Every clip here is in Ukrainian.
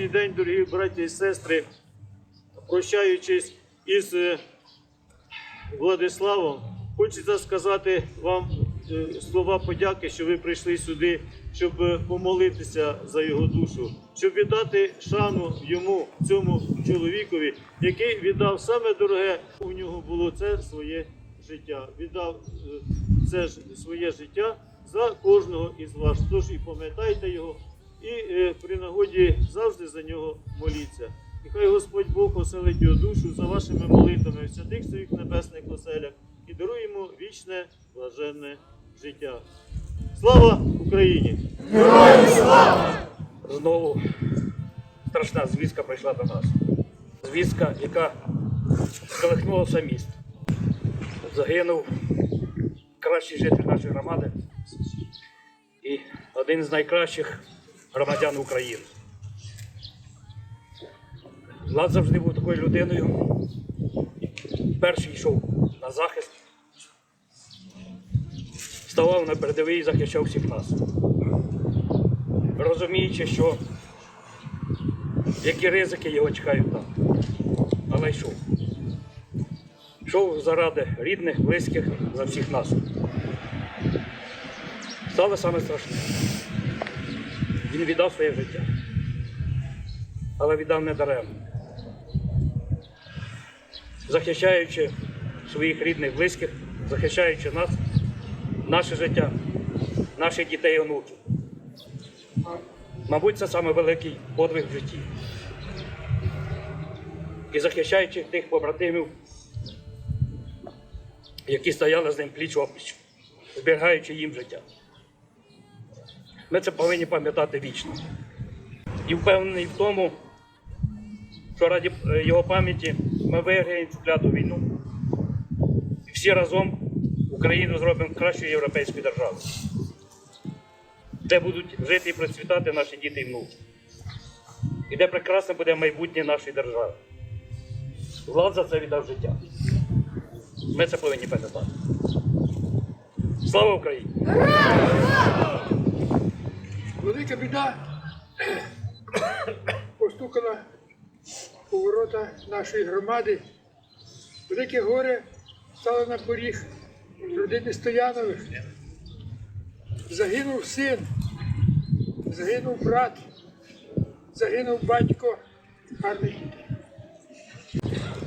сьогоднішній день, дорогі браті і сестри, прощаючись із е, Владиславом, хочеться сказати вам е, слова подяки, що ви прийшли сюди, щоб е, помолитися за його душу, щоб віддати шану йому, цьому чоловікові, який віддав саме дороге у нього було це своє життя. Віддав це своє життя за кожного із вас. Тож і пам'ятайте його, і е, при нагоді завжди за нього моліться. І хай Господь Бог оселить його душу за вашими молитвами в святих своїх небесних оселях і дарує йому вічне блаженне життя. Слава Україні! Слава! знову страшна звістка прийшла до нас. Звістка, яка сколихнула все місто. Загинув кращий житель нашої громади і один з найкращих громадян України. Влад завжди був такою людиною. Перший йшов на захист, ставав на передовий і захищав всіх нас розуміючи, що які ризики його чекають там. Але йшов. Йшов заради рідних, близьких, за всіх нас. Стало саме страшне. Він віддав своє життя. Але віддав не даремно. Захищаючи своїх рідних, близьких, захищаючи нас, наше життя, наших дітей і онуків. Мабуть, це саме великий подвиг в житті. І захищаючи тих побратимів, які стояли з ним пліч опліч, зберігаючи їм життя. Ми це повинні пам'ятати вічно. І впевнений в тому, що раді е, його пам'яті ми виграємо цю кляту війну. І всі разом Україну зробимо кращою європейською державою, де будуть жити і процвітати наші діти і внуки. І де прекрасне буде майбутнє нашої держави. Влад за це віддав життя. Ми це повинні пам'ятати. Слава Україні! Велика біда постукала у ворота нашої громади. Велике горе стало на поріг родини Стоянових. Загинув син, загинув брат, загинув батько гарний.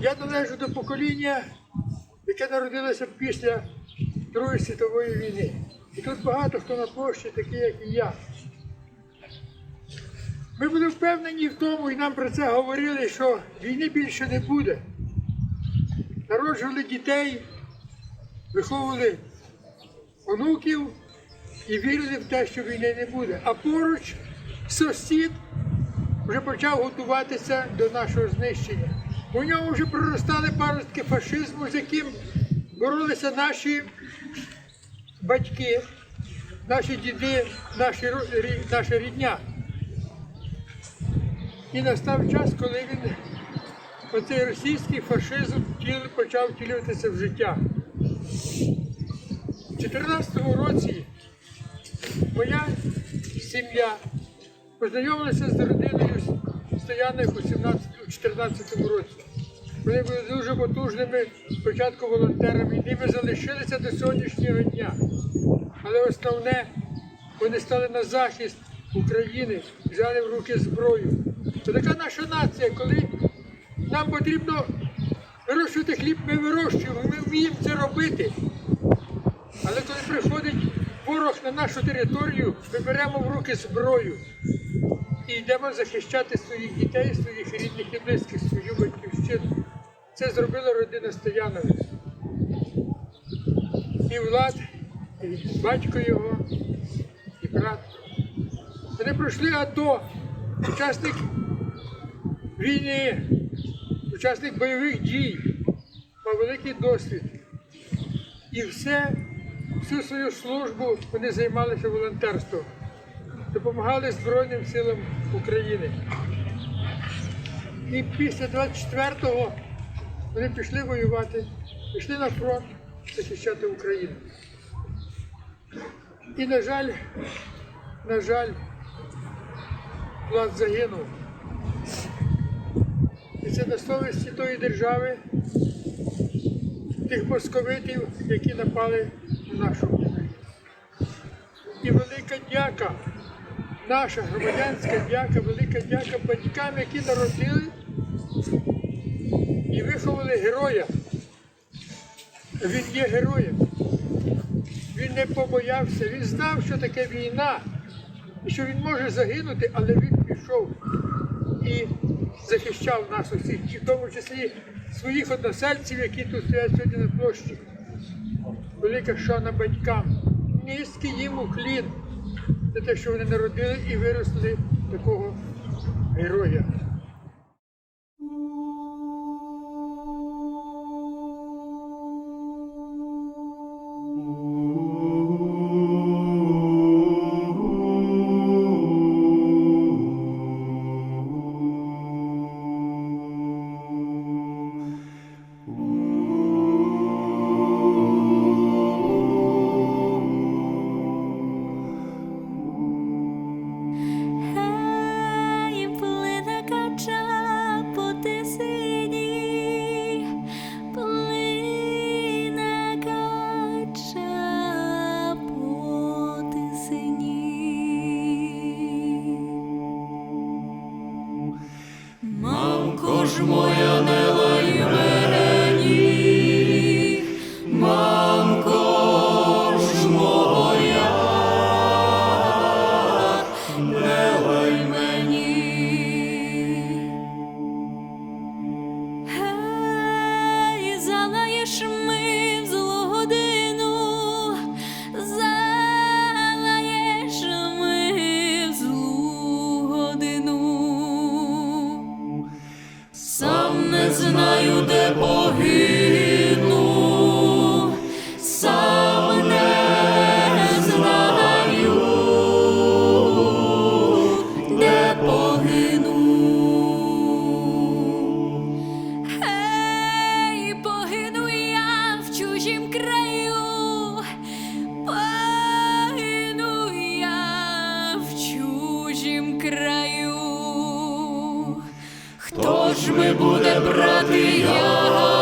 Я належу до покоління, яке народилося після Другої світової війни. І тут багато хто на площі, такі, як і я. Ми були впевнені в тому, і нам про це говорили, що війни більше не буде. Народжували дітей, виховували онуків і вірили в те, що війни не буде. А поруч сусід вже почав готуватися до нашого знищення. У ньому вже проростали паростки фашизму, з яким боролися наші батьки, наші діди, наші, наша рідня. І настав час, коли він, оцей російський фашизм почав втілюватися в життя. У 2014 році моя сім'я познайомилася з родиною Стояних у 2014 році. Вони були дуже потужними спочатку волонтерами, ними залишилися до сьогоднішнього дня. Але основне, вони стали на захист України, взяли в руки зброю. Це така наша нація, коли нам потрібно вирощувати хліб, ми вирощуємо, ми вміємо це робити. Але коли приходить ворог на нашу територію, ми беремо в руки зброю і йдемо захищати своїх дітей, своїх рідних і близьких, свою батьківщину. Це зробила родина Стоянових. І Влад, і батько його, і брат. Вони пройшли АТО, учасник війни, учасник бойових дій, мав великий досвід. І все, всю свою службу вони займалися волонтерством, допомагали Збройним силам України. І після 24-го вони пішли воювати, пішли на фронт захищати Україну. І, на жаль, на жаль, Влад загинув. Це на совісті тої держави, тих московитів, які напали на нашу Україну. І велика дяка, наша громадянська дяка, велика дяка батькам, які народили і виховали героя. Він є героєм. Він не побоявся, він знав, що таке війна, і що він може загинути, але він пішов і захищав нас усіх, і в тому числі своїх односельців, які тут стоять сьогодні на площі. Велика шана батькам. Низький їм уклін за те, що вони народили і виросли такого героя. de bohy. Ж ми буде брати яму?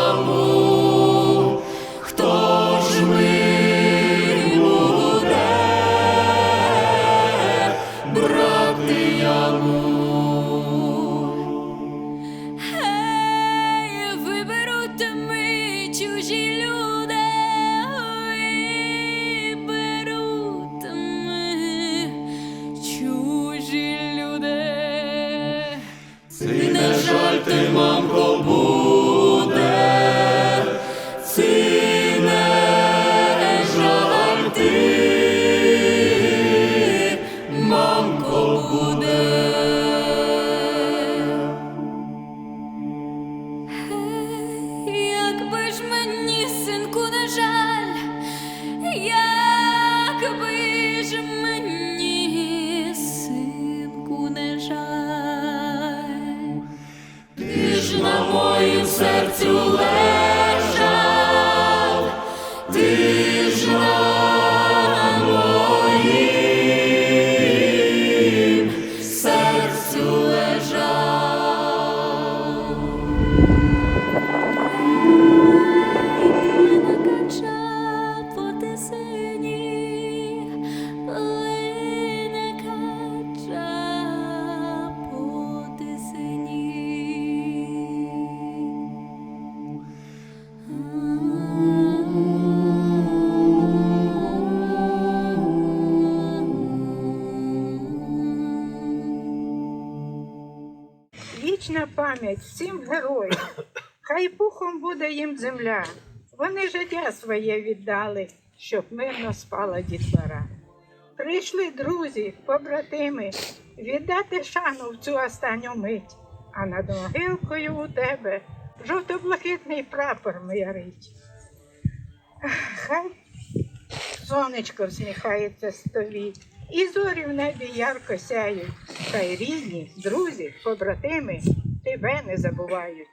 yeah. Вічна пам'ять всім героям. Хай пухом буде їм земля. Вони життя своє віддали, щоб мирно спала дітвора. Прийшли друзі, побратими, віддати шану в цю останню мить, а над могилкою у тебе жовто-блакитний прапор мирить. Хай сонечко всміхається з і зорі в небі ярко сяють, та й рідні, друзі, побратими тебе не забувають.